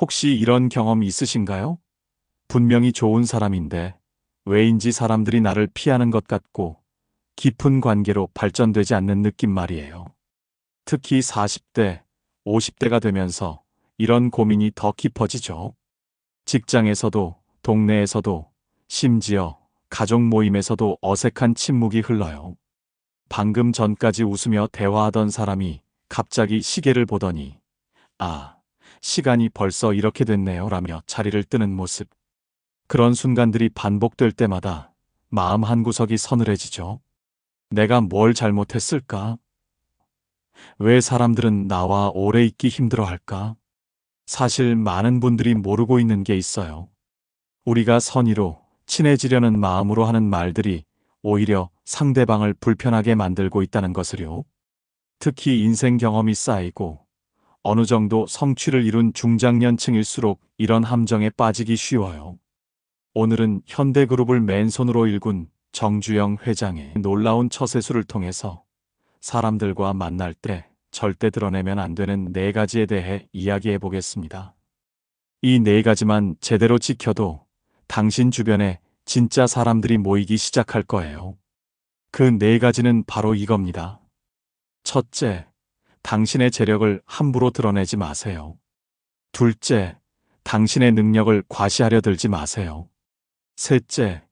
혹시 이런 경험 있으신가요? 분명히 좋은 사람인데 왜인지 사람들이 나를 피하는 것 같고 깊은 관계로 발전되지 않는 느낌 말이에요. 특히 40대, 50대가 되면서 이런 고민이 더 깊어지죠. 직장에서도, 동네에서도, 심지어 가족 모임에서도 어색한 침묵이 흘러요. 방금 전까지 웃으며 대화하던 사람이 갑자기 시계를 보더니, 아, 시간이 벌써 이렇게 됐네요. 라며 자리를 뜨는 모습. 그런 순간들이 반복될 때마다 마음 한구석이 서늘해지죠. 내가 뭘 잘못했을까? 왜 사람들은 나와 오래 있기 힘들어 할까? 사실 많은 분들이 모르고 있는 게 있어요. 우리가 선의로 친해지려는 마음으로 하는 말들이 오히려 상대방을 불편하게 만들고 있다는 것을요. 특히 인생 경험이 쌓이고 어느 정도 성취를 이룬 중장년층일수록 이런 함정에 빠지기 쉬워요. 오늘은 현대그룹을 맨손으로 일군 정주영 회장의 놀라운 처세술을 통해서 사람들과 만날 때 절대 드러내면 안 되는 네 가지에 대해 이야기해 보겠습니다. 이 네 가지만 제대로 지켜도 당신 주변에 진짜 사람들이 모이기 시작할 거예요. 그 네 가지는 바로 이겁니다. 첫째, 당신의 재력을 함부로 드러내지 마세요. 둘째, 당신의 능력을 과시하려 들지 마세요. 셋째,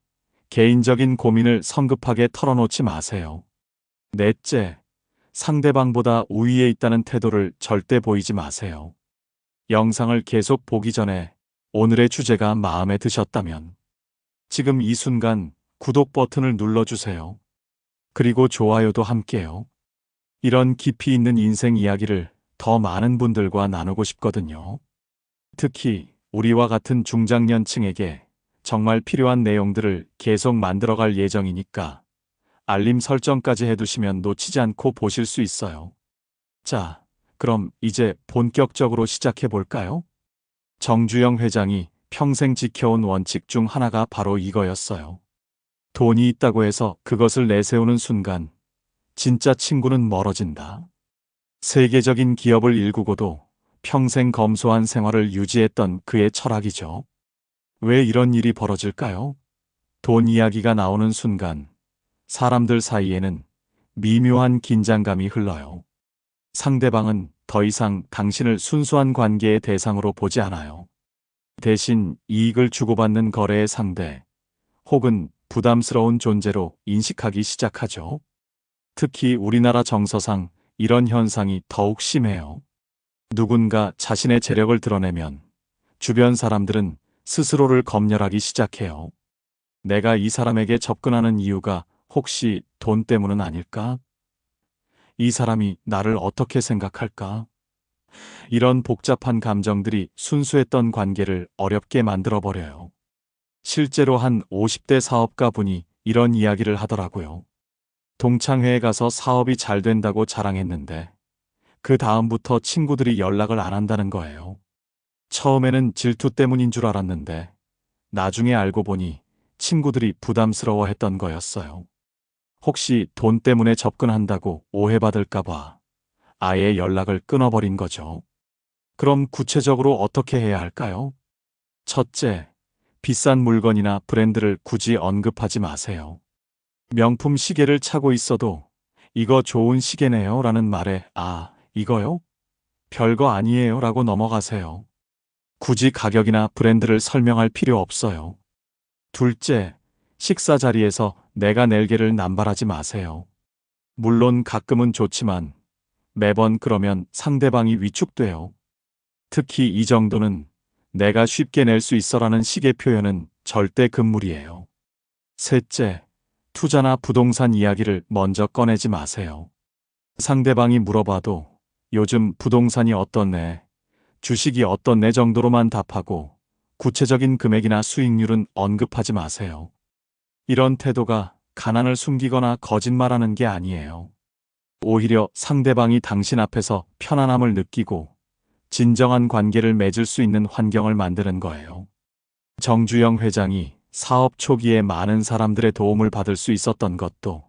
개인적인 고민을 성급하게 털어놓지 마세요. 넷째, 상대방보다 우위에 있다는 태도를 절대 보이지 마세요. 영상을 계속 보기 전에 오늘의 주제가 마음에 드셨다면 지금 이 순간 구독 버튼을 눌러주세요. 그리고 좋아요도 함께요. 이런 깊이 있는 인생 이야기를 더 많은 분들과 나누고 싶거든요. 특히 우리와 같은 중장년층에게 정말 필요한 내용들을 계속 만들어갈 예정이니까 알림 설정까지 해두시면 놓치지 않고 보실 수 있어요. 자, 그럼 이제 본격적으로 시작해 볼까요? 정주영 회장이 평생 지켜온 원칙 중 하나가 바로 이거였어요. 돈이 있다고 해서 그것을 내세우는 순간 진짜 친구는 멀어진다. 세계적인 기업을 일구고도 평생 검소한 생활을 유지했던 그의 철학이죠. 왜 이런 일이 벌어질까요? 돈 이야기가 나오는 순간 사람들 사이에는 미묘한 긴장감이 흘러요. 상대방은 더 이상 당신을 순수한 관계의 대상으로 보지 않아요. 대신 이익을 주고받는 거래의 상대 혹은 부담스러운 존재로 인식하기 시작하죠. 특히 우리나라 정서상 이런 현상이 더욱 심해요. 누군가 자신의 재력을 드러내면 주변 사람들은 스스로를 검열하기 시작해요. 내가 이 사람에게 접근하는 이유가 혹시 돈 때문은 아닐까? 이 사람이 나를 어떻게 생각할까? 이런 복잡한 감정들이 순수했던 관계를 어렵게 만들어버려요. 실제로 한 50대 사업가 분이 이런 이야기를 하더라고요. 동창회에 가서 사업이 잘 된다고 자랑했는데, 그 다음부터 친구들이 연락을 안 한다는 거예요. 처음에는 질투 때문인 줄 알았는데 나중에 알고 보니 친구들이 부담스러워 했던 거였어요. 혹시 돈 때문에 접근한다고 오해받을까봐 아예 연락을 끊어버린 거죠. 그럼 구체적으로 어떻게 해야 할까요? 첫째, 비싼 물건이나 브랜드를 굳이 언급하지 마세요. 명품 시계를 차고 있어도 이거 좋은 시계네요 라는 말에 아, 이거요? 별거 아니에요 라고 넘어가세요. 굳이 가격이나 브랜드를 설명할 필요 없어요. 둘째, 식사 자리에서 내가 낼게를 남발하지 마세요. 물론 가끔은 좋지만 매번 그러면 상대방이 위축돼요. 특히 이 정도는 내가 쉽게 낼 수 있어라는 식의 표현은 절대 금물이에요. 셋째, 투자나 부동산 이야기를 먼저 꺼내지 마세요. 상대방이 물어봐도 요즘 부동산이 어떻네, 주식이 내 정도로만 답하고 구체적인 금액이나 수익률은 언급하지 마세요. 이런 태도가 가난을 숨기거나 거짓말하는 게 아니에요. 오히려 상대방이 당신 앞에서 편안함을 느끼고 진정한 관계를 맺을 수 있는 환경을 만드는 거예요. 정주영 회장이 사업 초기에 많은 사람들의 도움을 받을 수 있었던 것도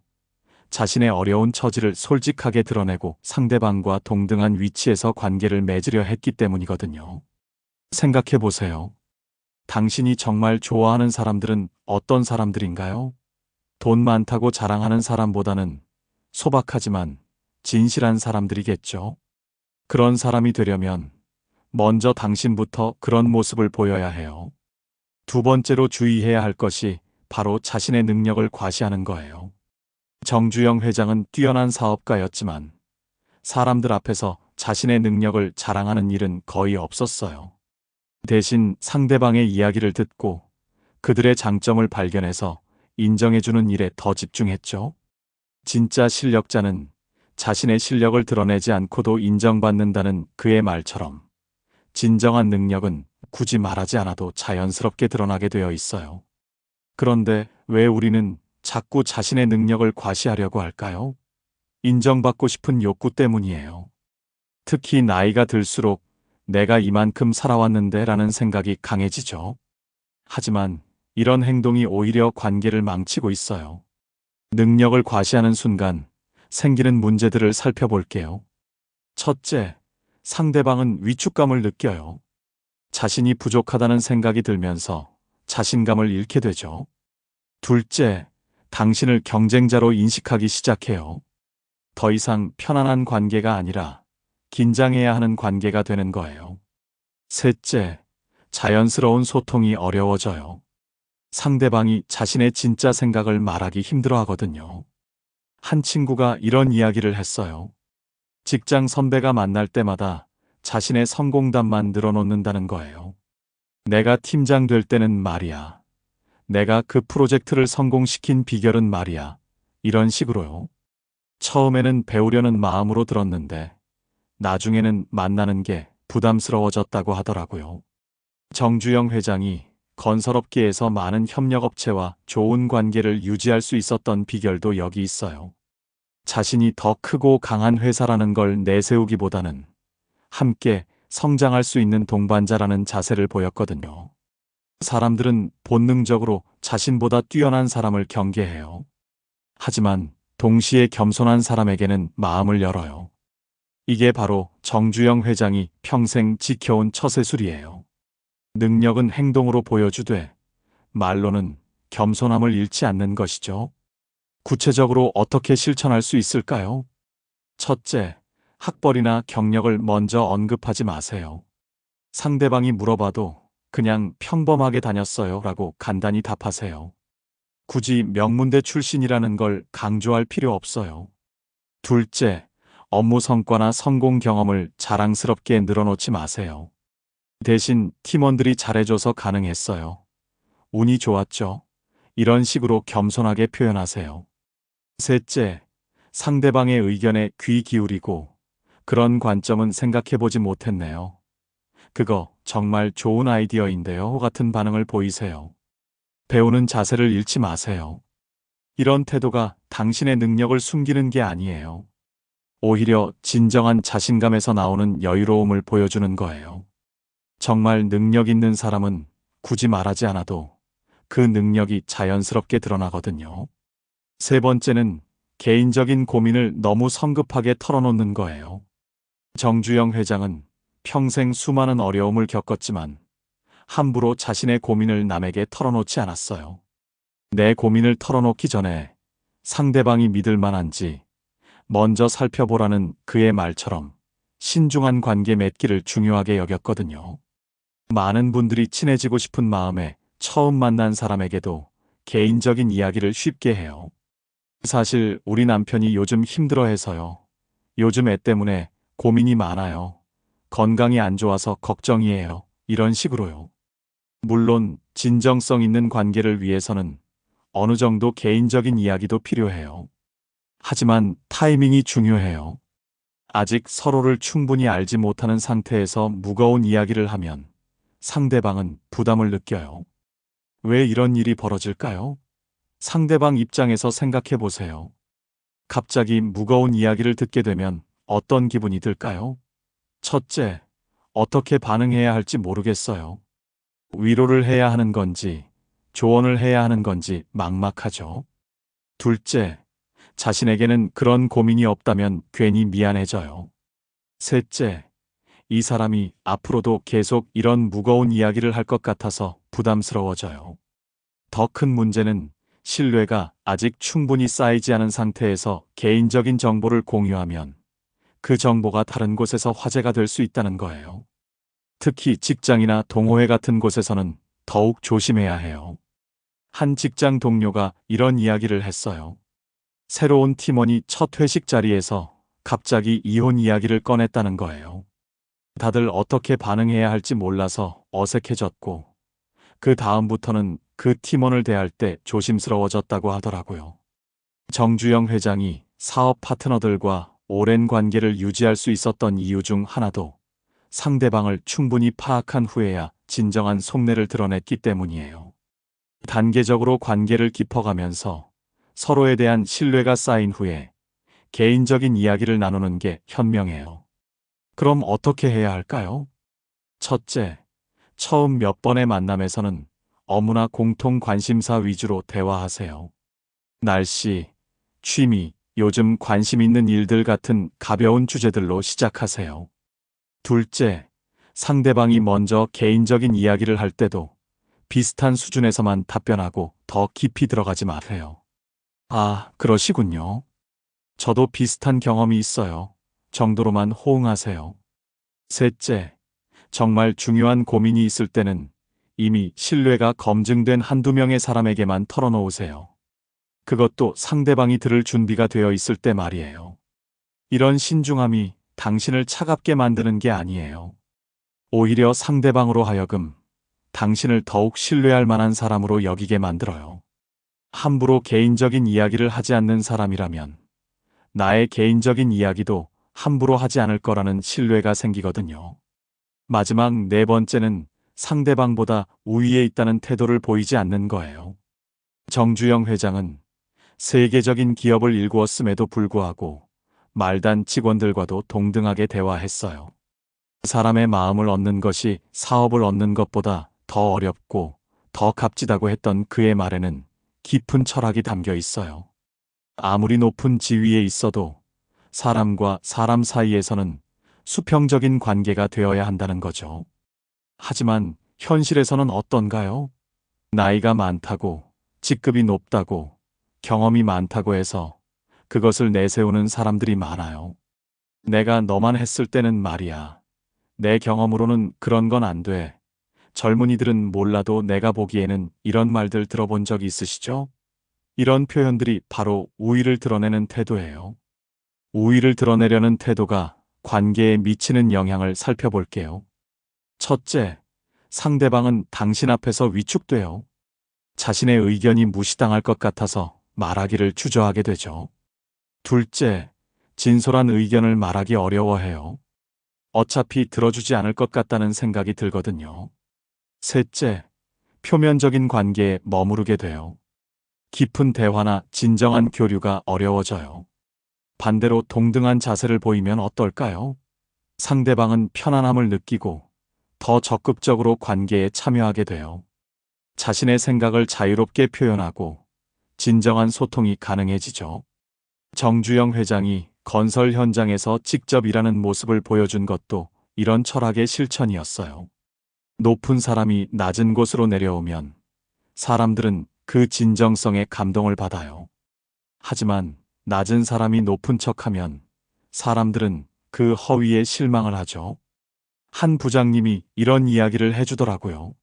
자신의 어려운 처지를 솔직하게 드러내고 상대방과 동등한 위치에서 관계를 맺으려 했기 때문이거든요. 생각해 보세요. 당신이 정말 좋아하는 사람들은 어떤 사람들인가요? 돈 많다고 자랑하는 사람보다는 소박하지만 진실한 사람들이겠죠. 그런 사람이 되려면 먼저 당신부터 그런 모습을 보여야 해요. 두 번째로 주의해야 할 것이 바로 자신의 능력을 과시하는 거예요. 정주영 회장은 뛰어난 사업가였지만 사람들 앞에서 자신의 능력을 자랑하는 일은 거의 없었어요. 대신 상대방의 이야기를 듣고 그들의 장점을 발견해서 인정해주는 일에 더 집중했죠. 진짜 실력자는 자신의 실력을 드러내지 않고도 인정받는다는 그의 말처럼 진정한 능력은 굳이 말하지 않아도 자연스럽게 드러나게 되어 있어요. 그런데 왜 우리는 자꾸 자신의 능력을 과시하려고 할까요? 인정받고 싶은 욕구 때문이에요. 특히 나이가 들수록 내가 이만큼 살아왔는데 라는 생각이 강해지죠. 하지만 이런 행동이 오히려 관계를 망치고 있어요. 능력을 과시하는 순간 생기는 문제들을 살펴볼게요. 첫째, 상대방은 위축감을 느껴요. 자신이 부족하다는 생각이 들면서 자신감을 잃게 되죠. 둘째, 당신을 경쟁자로 인식하기 시작해요. 더 이상 편안한 관계가 아니라 긴장해야 하는 관계가 되는 거예요. 셋째, 자연스러운 소통이 어려워져요. 상대방이 자신의 진짜 생각을 말하기 힘들어 하거든요. 한 친구가 이런 이야기를 했어요. 직장 선배가 만날 때마다 자신의 성공담만 늘어놓는다는 거예요. 내가 팀장 될 때는 말이야. 내가 그 프로젝트를 성공시킨 비결은 말이야. 이런 식으로요. 처음에는 배우려는 마음으로 들었는데 나중에는 만나는 게 부담스러워졌다고 하더라고요. 정주영 회장이 건설업계에서 많은 협력업체와 좋은 관계를 유지할 수 있었던 비결도 여기 있어요. 자신이 더 크고 강한 회사라는 걸 내세우기보다는 함께 성장할 수 있는 동반자라는 자세를 보였거든요. 사람들은 본능적으로 자신보다 뛰어난 사람을 경계해요. 하지만 동시에 겸손한 사람에게는 마음을 열어요. 이게 바로 정주영 회장이 평생 지켜온 처세술이에요. 능력은 행동으로 보여주되 말로는 겸손함을 잃지 않는 것이죠. 구체적으로 어떻게 실천할 수 있을까요? 첫째, 학벌이나 경력을 먼저 언급하지 마세요. 상대방이 물어봐도 그냥 평범하게 다녔어요 라고 간단히 답하세요. 굳이 명문대 출신이라는 걸 강조할 필요 없어요. 둘째, 업무 성과나 성공 경험을 자랑스럽게 늘어놓지 마세요. 대신 팀원들이 잘해줘서 가능했어요. 운이 좋았죠. 이런 식으로 겸손하게 표현하세요. 셋째, 상대방의 의견에 귀 기울이고 그런 관점은 생각해보지 못했네요. 그거 정말 좋은 아이디어인데요. 같은 반응을 보이세요. 배우는 자세를 잃지 마세요. 이런 태도가 당신의 능력을 숨기는 게 아니에요. 오히려 진정한 자신감에서 나오는 여유로움을 보여주는 거예요. 정말 능력 있는 사람은 굳이 말하지 않아도 그 능력이 자연스럽게 드러나거든요. 세 번째는 개인적인 고민을 너무 성급하게 털어놓는 거예요. 정주영 회장은 평생 수많은 어려움을 겪었지만 함부로 자신의 고민을 남에게 털어놓지 않았어요. 내 고민을 털어놓기 전에 상대방이 믿을 만한지 먼저 살펴보라는 그의 말처럼 신중한 관계 맺기를 중요하게 여겼거든요. 많은 분들이 친해지고 싶은 마음에 처음 만난 사람에게도 개인적인 이야기를 쉽게 해요. 사실 우리 남편이 요즘 힘들어해서요. 요즘 애 때문에 고민이 많아요. 건강이 안 좋아서 걱정이에요. 이런 식으로요. 물론 진정성 있는 관계를 위해서는 어느 정도 개인적인 이야기도 필요해요. 하지만 타이밍이 중요해요. 아직 서로를 충분히 알지 못하는 상태에서 무거운 이야기를 하면 상대방은 부담을 느껴요. 왜 이런 일이 벌어질까요? 상대방 입장에서 생각해 보세요. 갑자기 무거운 이야기를 듣게 되면 어떤 기분이 들까요? 첫째, 어떻게 반응해야 할지 모르겠어요. 위로를 해야 하는 건지, 조언을 해야 하는 건지 막막하죠. 둘째, 자신에게는 그런 고민이 없다면 괜히 미안해져요. 셋째, 이 사람이 앞으로도 계속 이런 무거운 이야기를 할 것 같아서 부담스러워져요. 더 큰 문제는 신뢰가 아직 충분히 쌓이지 않은 상태에서 개인적인 정보를 공유하면 그 정보가 다른 곳에서 화제가 될 수 있다는 거예요. 특히 직장이나 동호회 같은 곳에서는 더욱 조심해야 해요. 한 직장 동료가 이런 이야기를 했어요. 새로운 팀원이 첫 회식 자리에서 갑자기 이혼 이야기를 꺼냈다는 거예요. 다들 어떻게 반응해야 할지 몰라서 어색해졌고, 그 다음부터는 그 팀원을 대할 때 조심스러워졌다고 하더라고요. 정주영 회장이 사업 파트너들과 오랜 관계를 유지할 수 있었던 이유 중 하나도 상대방을 충분히 파악한 후에야 진정한 속내를 드러냈기 때문이에요. 단계적으로 관계를 깊어가면서 서로에 대한 신뢰가 쌓인 후에 개인적인 이야기를 나누는 게 현명해요. 그럼 어떻게 해야 할까요? 첫째, 처음 몇 번의 만남에서는 어무나 공통 관심사 위주로 대화하세요. 날씨, 취미, 요즘 관심 있는 일들 같은 가벼운 주제들로 시작하세요. 둘째, 상대방이 먼저 개인적인 이야기를 할 때도 비슷한 수준에서만 답변하고 더 깊이 들어가지 마세요. 아, 그러시군요. 저도 비슷한 경험이 있어요. 정도로만 호응하세요. 셋째, 정말 중요한 고민이 있을 때는 이미 신뢰가 검증된 한두 명의 사람에게만 털어놓으세요. 그것도 상대방이 들을 준비가 되어 있을 때 말이에요. 이런 신중함이 당신을 차갑게 만드는 게 아니에요. 오히려 상대방으로 하여금 당신을 더욱 신뢰할 만한 사람으로 여기게 만들어요. 함부로 개인적인 이야기를 하지 않는 사람이라면 나의 개인적인 이야기도 함부로 하지 않을 거라는 신뢰가 생기거든요. 마지막 네 번째는 상대방보다 우위에 있다는 태도를 보이지 않는 거예요. 정주영 회장은 세계적인 기업을 일구었음에도 불구하고 말단 직원들과도 동등하게 대화했어요. 사람의 마음을 얻는 것이 사업을 얻는 것보다 더 어렵고 더 값지다고 했던 그의 말에는 깊은 철학이 담겨 있어요. 아무리 높은 지위에 있어도 사람과 사람 사이에서는 수평적인 관계가 되어야 한다는 거죠. 하지만 현실에서는 어떤가요? 나이가 많다고, 직급이 높다고, 경험이 많다고 해서 그것을 내세우는 사람들이 많아요. 내가 너만 했을 때는 말이야. 내 경험으로는 그런 건 안 돼. 젊은이들은 몰라도 내가 보기에는 이런 말들 들어본 적 있으시죠? 이런 표현들이 바로 우위를 드러내는 태도예요. 우위를 드러내려는 태도가 관계에 미치는 영향을 살펴볼게요. 첫째, 상대방은 당신 앞에서 위축돼요. 자신의 의견이 무시당할 것 같아서 말하기를 주저하게 되죠. 둘째, 진솔한 의견을 말하기 어려워해요. 어차피 들어주지 않을 것 같다는 생각이 들거든요. 셋째, 표면적인 관계에 머무르게 돼요. 깊은 대화나 진정한 교류가 어려워져요. 반대로 동등한 자세를 보이면 어떨까요? 상대방은 편안함을 느끼고 더 적극적으로 관계에 참여하게 돼요. 자신의 생각을 자유롭게 표현하고 진정한 소통이 가능해지죠. 정주영 회장이 건설 현장에서 직접 일하는 모습을 보여준 것도 이런 철학의 실천이었어요. 높은 사람이 낮은 곳으로 내려오면 사람들은 그 진정성에 감동을 받아요. 하지만 낮은 사람이 높은 척하면 사람들은 그 허위에 실망을 하죠. 한 부장님이 이런 이야기를 해주더라고요.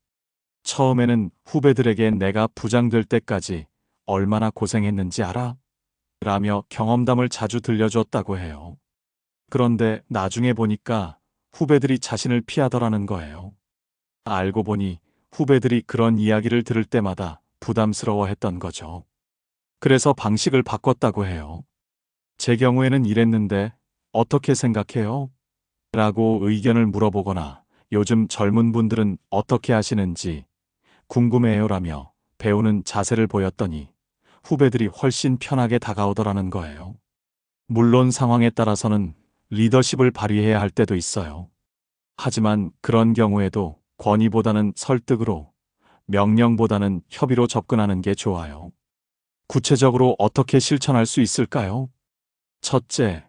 처음에는 후배들에게 내가 부장 될 때까지 얼마나 고생했는지 알아? 라며 경험담을 자주 들려줬다고 해요. 그런데 나중에 보니까 후배들이 자신을 피하더라는 거예요. 알고 보니 후배들이 그런 이야기를 들을 때마다 부담스러워 했던 거죠. 그래서 방식을 바꿨다고 해요. 제 경우에는 이랬는데 어떻게 생각해요? 라고 의견을 물어보거나 요즘 젊은 분들은 어떻게 하시는지 궁금해요라며 배우는 자세를 보였더니 후배들이 훨씬 편하게 다가오더라는 거예요. 물론 상황에 따라서는 리더십을 발휘해야 할 때도 있어요. 하지만 그런 경우에도 권위보다는 설득으로, 명령보다는 협의로 접근하는 게 좋아요. 구체적으로 어떻게 실천할 수 있을까요? 첫째,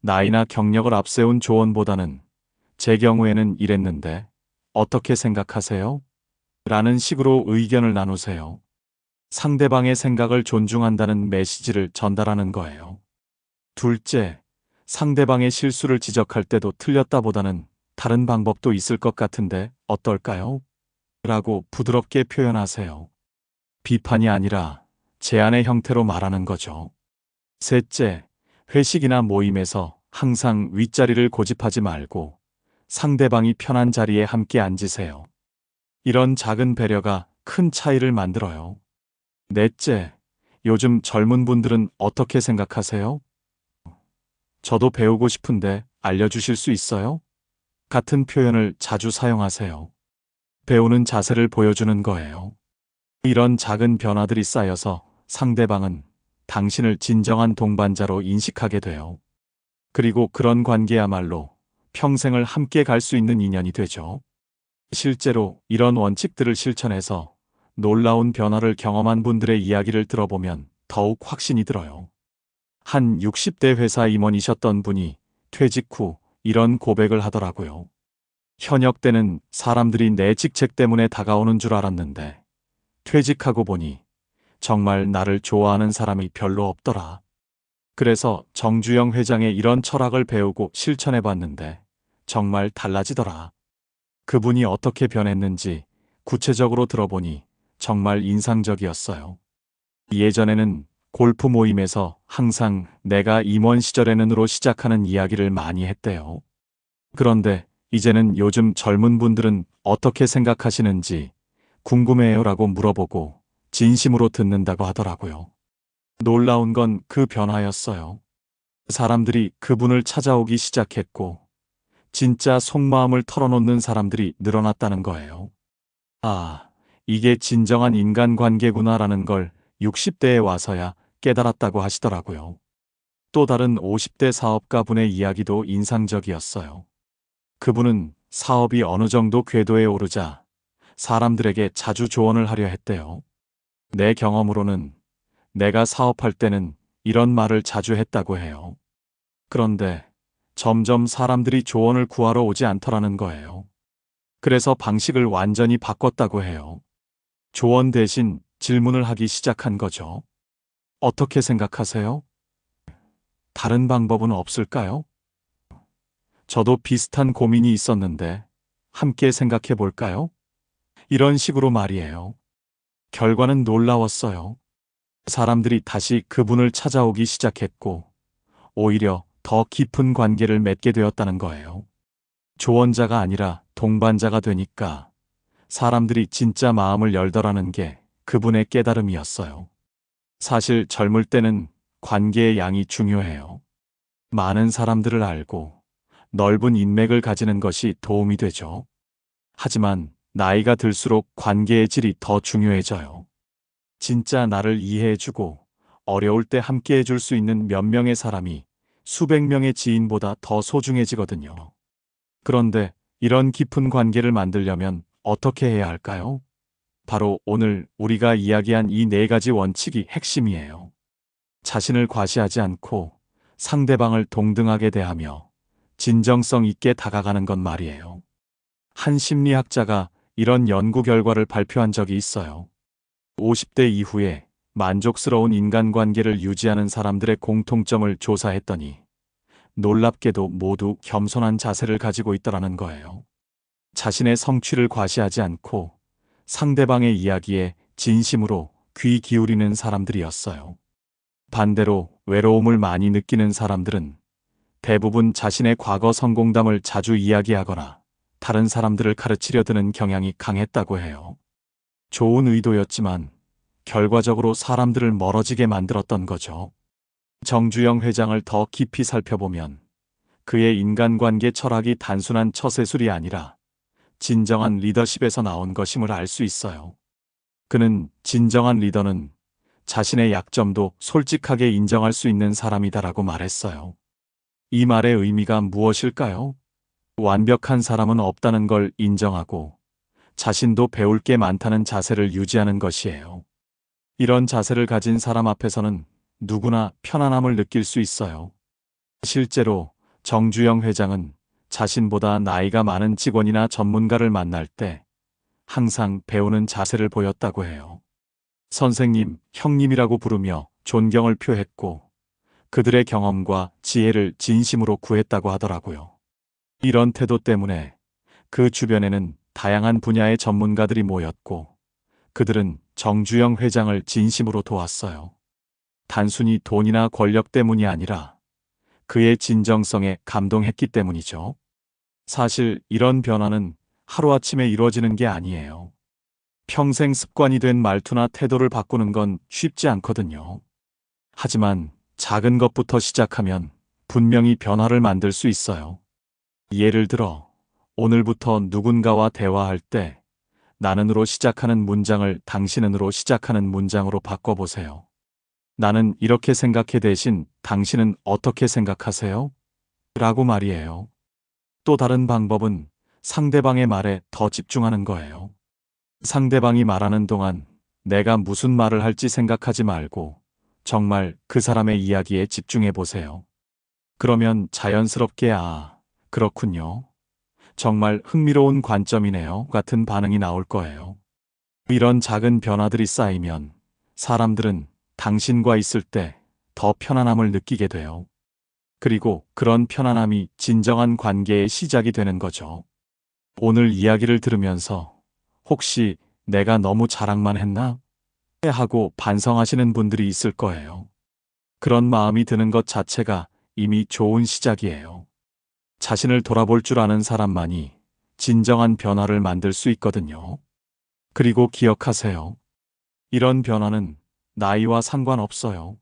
나이나 경력을 앞세운 조언보다는 제 경우에는 이랬는데 어떻게 생각하세요? 라는 식으로 의견을 나누세요. 상대방의 생각을 존중한다는 메시지를 전달하는 거예요. 둘째, 상대방의 실수를 지적할 때도 틀렸다보다는 다른 방법도 있을 것 같은데 어떨까요? 라고 부드럽게 표현하세요. 비판이 아니라 제안의 형태로 말하는 거죠. 셋째, 회식이나 모임에서 항상 윗자리를 고집하지 말고 상대방이 편한 자리에 함께 앉으세요. 이런 작은 배려가 큰 차이를 만들어요. 넷째, 요즘 젊은 분들은 어떻게 생각하세요? 저도 배우고 싶은데 알려주실 수 있어요? 같은 표현을 자주 사용하세요. 배우는 자세를 보여주는 거예요. 이런 작은 변화들이 쌓여서 상대방은 당신을 진정한 동반자로 인식하게 돼요. 그리고 그런 관계야말로 평생을 함께 갈 수 있는 인연이 되죠. 실제로 이런 원칙들을 실천해서 놀라운 변화를 경험한 분들의 이야기를 들어보면 더욱 확신이 들어요. 한 60대 회사 임원이셨던 분이 퇴직 후 이런 고백을 하더라고요. 현역 때는 사람들이 내 직책 때문에 다가오는 줄 알았는데 퇴직하고 보니 정말 나를 좋아하는 사람이 별로 없더라. 그래서 정주영 회장의 이런 철학을 배우고 실천해 봤는데 정말 달라지더라. 그분이 어떻게 변했는지 구체적으로 들어보니 정말 인상적이었어요. 예전에는 골프 모임에서 항상 내가 임원 시절에는으로 시작하는 이야기를 많이 했대요. 그런데 이제는 요즘 젊은 분들은 어떻게 생각하시는지 궁금해요 라고 물어보고 진심으로 듣는다고 하더라고요. 놀라운 건 그 변화였어요. 사람들이 그분을 찾아오기 시작했고, 진짜 속마음을 털어놓는 사람들이 늘어났다는 거예요. 아, 이게 진정한 인간관계구나라는 걸 60대에 와서야 깨달았다고 하시더라고요. 또 다른 50대 사업가분의 이야기도 인상적이었어요. 그분은 사업이 어느 정도 궤도에 오르자 사람들에게 자주 조언을 하려 했대요. 내 경험으로는 내가 사업할 때는 이런 말을 자주 했다고 해요. 그런데 점점 사람들이 조언을 구하러 오지 않더라는 거예요. 그래서 방식을 완전히 바꿨다고 해요. 조언 대신 질문을 하기 시작한 거죠. 어떻게 생각하세요? 다른 방법은 없을까요? 저도 비슷한 고민이 있었는데 함께 생각해 볼까요? 이런 식으로 말이에요. 결과는 놀라웠어요. 사람들이 다시 그분을 찾아오기 시작했고, 오히려 더 깊은 관계를 맺게 되었다는 거예요. 조언자가 아니라 동반자가 되니까 사람들이 진짜 마음을 열더라는 게 그분의 깨달음이었어요. 사실 젊을 때는 관계의 양이 중요해요. 많은 사람들을 알고 넓은 인맥을 가지는 것이 도움이 되죠. 하지만 나이가 들수록 관계의 질이 더 중요해져요. 진짜 나를 이해해주고 어려울 때 함께 해 줄 수 있는 몇 명의 사람이 수백 명의 지인보다 더 소중해지거든요. 그런데 이런 깊은 관계를 만들려면 어떻게 해야 할까요? 바로 오늘 우리가 이야기한 이 네 가지 원칙이 핵심이에요. 자신을 과시하지 않고 상대방을 동등하게 대하며 진정성 있게 다가가는 것 말이에요. 한 심리학자가 이런 연구 결과를 발표한 적이 있어요. 50대 이후에 만족스러운 인간관계를 유지하는 사람들의 공통점을 조사했더니 놀랍게도 모두 겸손한 자세를 가지고 있더라는 거예요. 자신의 성취를 과시하지 않고 상대방의 이야기에 진심으로 귀 기울이는 사람들이었어요. 반대로 외로움을 많이 느끼는 사람들은 대부분 자신의 과거 성공담을 자주 이야기하거나 다른 사람들을 가르치려 드는 경향이 강했다고 해요. 좋은 의도였지만 결과적으로 사람들을 멀어지게 만들었던 거죠. 정주영 회장을 더 깊이 살펴보면 그의 인간관계 철학이 단순한 처세술이 아니라 진정한 리더십에서 나온 것임을 알 수 있어요. 그는 진정한 리더는 자신의 약점도 솔직하게 인정할 수 있는 사람이다라고 말했어요. 이 말의 의미가 무엇일까요? 완벽한 사람은 없다는 걸 인정하고 자신도 배울 게 많다는 자세를 유지하는 것이에요. 이런 자세를 가진 사람 앞에서는 누구나 편안함을 느낄 수 있어요. 실제로 정주영 회장은 자신보다 나이가 많은 직원이나 전문가를 만날 때 항상 배우는 자세를 보였다고 해요. 선생님, 형님이라고 부르며 존경을 표했고 그들의 경험과 지혜를 진심으로 구했다고 하더라고요. 이런 태도 때문에 그 주변에는 다양한 분야의 전문가들이 모였고 그들은 정주영 회장을 진심으로 도왔어요. 단순히 돈이나 권력 때문이 아니라 그의 진정성에 감동했기 때문이죠. 사실 이런 변화는 하루아침에 이루어지는 게 아니에요. 평생 습관이 된 말투나 태도를 바꾸는 건 쉽지 않거든요. 하지만 작은 것부터 시작하면 분명히 변화를 만들 수 있어요. 예를 들어, 오늘부터 누군가와 대화할 때 나는으로 시작하는 문장을 당신은으로 시작하는 문장으로 바꿔보세요. 나는 이렇게 생각해 대신 당신은 어떻게 생각하세요? 라고 말이에요. 또 다른 방법은 상대방의 말에 더 집중하는 거예요. 상대방이 말하는 동안 내가 무슨 말을 할지 생각하지 말고 정말 그 사람의 이야기에 집중해 보세요. 그러면 자연스럽게 아, 그렇군요. 정말 흥미로운 관점이네요. 같은 반응이 나올 거예요. 이런 작은 변화들이 쌓이면 사람들은 당신과 있을 때 더 편안함을 느끼게 돼요. 그리고 그런 편안함이 진정한 관계의 시작이 되는 거죠. 오늘 이야기를 들으면서 혹시 내가 너무 자랑만 했나? 하고 반성하시는 분들이 있을 거예요. 그런 마음이 드는 것 자체가 이미 좋은 시작이에요. 자신을 돌아볼 줄 아는 사람만이 진정한 변화를 만들 수 있거든요. 그리고 기억하세요. 이런 변화는 나이와 상관없어요.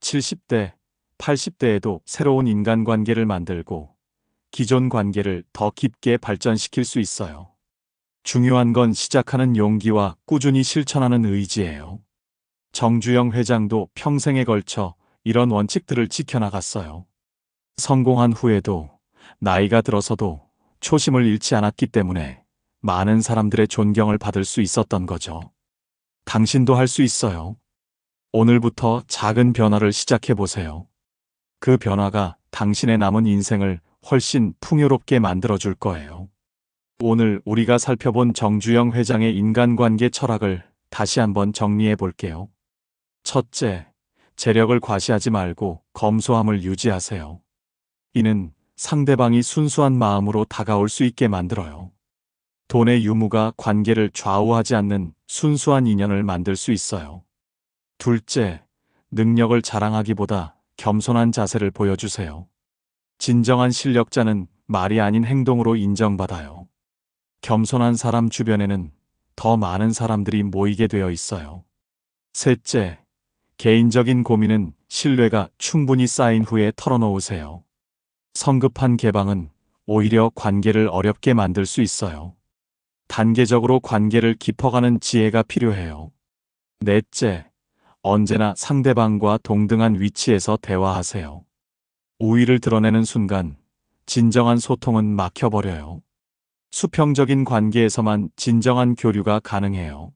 70대, 80대에도 새로운 인간관계를 만들고 기존 관계를 더 깊게 발전시킬 수 있어요. 중요한 건 시작하는 용기와 꾸준히 실천하는 의지예요. 정주영 회장도 평생에 걸쳐 이런 원칙들을 지켜나갔어요. 성공한 후에도 나이가 들어서도 초심을 잃지 않았기 때문에 많은 사람들의 존경을 받을 수 있었던 거죠. 당신도 할 수 있어요. 오늘부터 작은 변화를 시작해 보세요. 그 변화가 당신의 남은 인생을 훨씬 풍요롭게 만들어줄 거예요. 오늘 우리가 살펴본 정주영 회장의 인간관계 철학을 다시 한번 정리해 볼게요. 첫째, 재력을 과시하지 말고 검소함을 유지하세요. 이는 상대방이 순수한 마음으로 다가올 수 있게 만들어요. 돈의 유무가 관계를 좌우하지 않는 순수한 인연을 만들 수 있어요. 둘째, 능력을 자랑하기보다 겸손한 자세를 보여주세요. 진정한 실력자는 말이 아닌 행동으로 인정받아요. 겸손한 사람 주변에는 더 많은 사람들이 모이게 되어 있어요. 셋째, 개인적인 고민은 신뢰가 충분히 쌓인 후에 털어놓으세요. 성급한 개방은 오히려 관계를 어렵게 만들 수 있어요. 단계적으로 관계를 깊어가는 지혜가 필요해요. 넷째, 언제나 상대방과 동등한 위치에서 대화하세요. 우위를 드러내는 순간 진정한 소통은 막혀버려요. 수평적인 관계에서만 진정한 교류가 가능해요.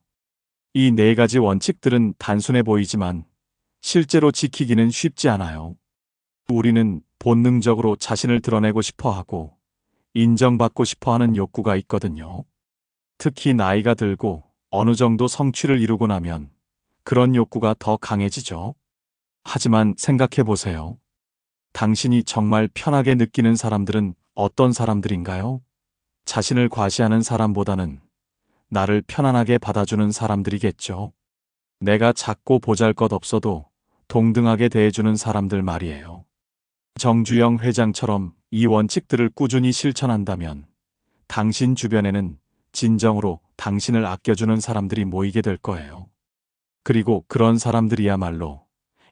이 네 가지 원칙들은 단순해 보이지만 실제로 지키기는 쉽지 않아요. 우리는 본능적으로 자신을 드러내고 싶어 하고 인정받고 싶어 하는 욕구가 있거든요. 특히 나이가 들고 어느 정도 성취를 이루고 나면 그런 욕구가 더 강해지죠. 하지만 생각해 보세요. 당신이 정말 편하게 느끼는 사람들은 어떤 사람들인가요? 자신을 과시하는 사람보다는 나를 편안하게 받아주는 사람들이겠죠. 내가 작고 보잘 것 없어도 동등하게 대해주는 사람들 말이에요. 정주영 회장처럼 이 원칙들을 꾸준히 실천한다면 당신 주변에는 진정으로 당신을 아껴주는 사람들이 모이게 될 거예요. 그리고 그런 사람들이야말로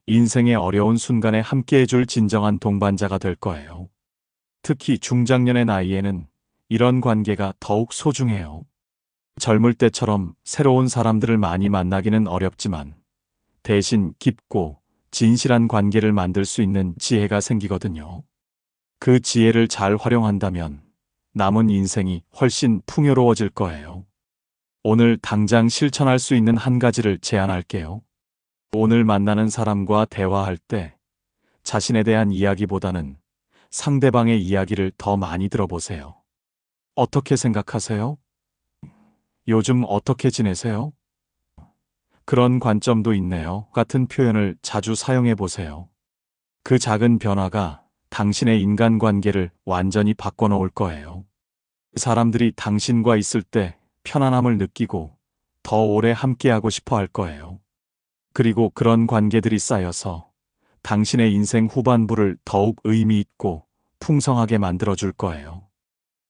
인생의 어려운 순간에 함께해줄 진정한 동반자가 될 거예요. 특히 중장년의 나이에는 이런 관계가 더욱 소중해요. 젊을 때처럼 새로운 사람들을 많이 만나기는 어렵지만 대신 깊고 진실한 관계를 만들 수 있는 지혜가 생기거든요. 그 지혜를 잘 활용한다면 남은 인생이 훨씬 풍요로워질 거예요. 오늘 당장 실천할 수 있는 한 가지를 제안할게요. 오늘 만나는 사람과 대화할 때 자신에 대한 이야기보다는 상대방의 이야기를 더 많이 들어보세요. 어떻게 생각하세요? 요즘 어떻게 지내세요? 그런 관점도 있네요. 같은 표현을 자주 사용해 보세요. 그 작은 변화가 당신의 인간관계를 완전히 바꿔놓을 거예요. 사람들이 당신과 있을 때 편안함을 느끼고 더 오래 함께하고 싶어 할 거예요. 그리고 그런 관계들이 쌓여서 당신의 인생 후반부를 더욱 의미 있고 풍성하게 만들어줄 거예요.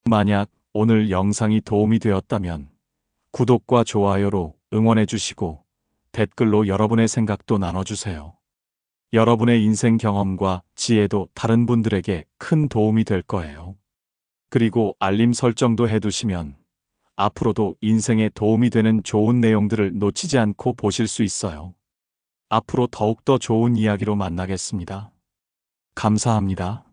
만약 오늘 영상이 도움이 되었다면 구독과 좋아요로 응원해 주시고 댓글로 여러분의 생각도 나눠주세요. 여러분의 인생 경험과 지혜도 다른 분들에게 큰 도움이 될 거예요. 그리고 알림 설정도 해두시면 앞으로도 인생에 도움이 되는 좋은 내용들을 놓치지 않고 보실 수 있어요. 앞으로 더욱더 좋은 이야기로 만나겠습니다. 감사합니다.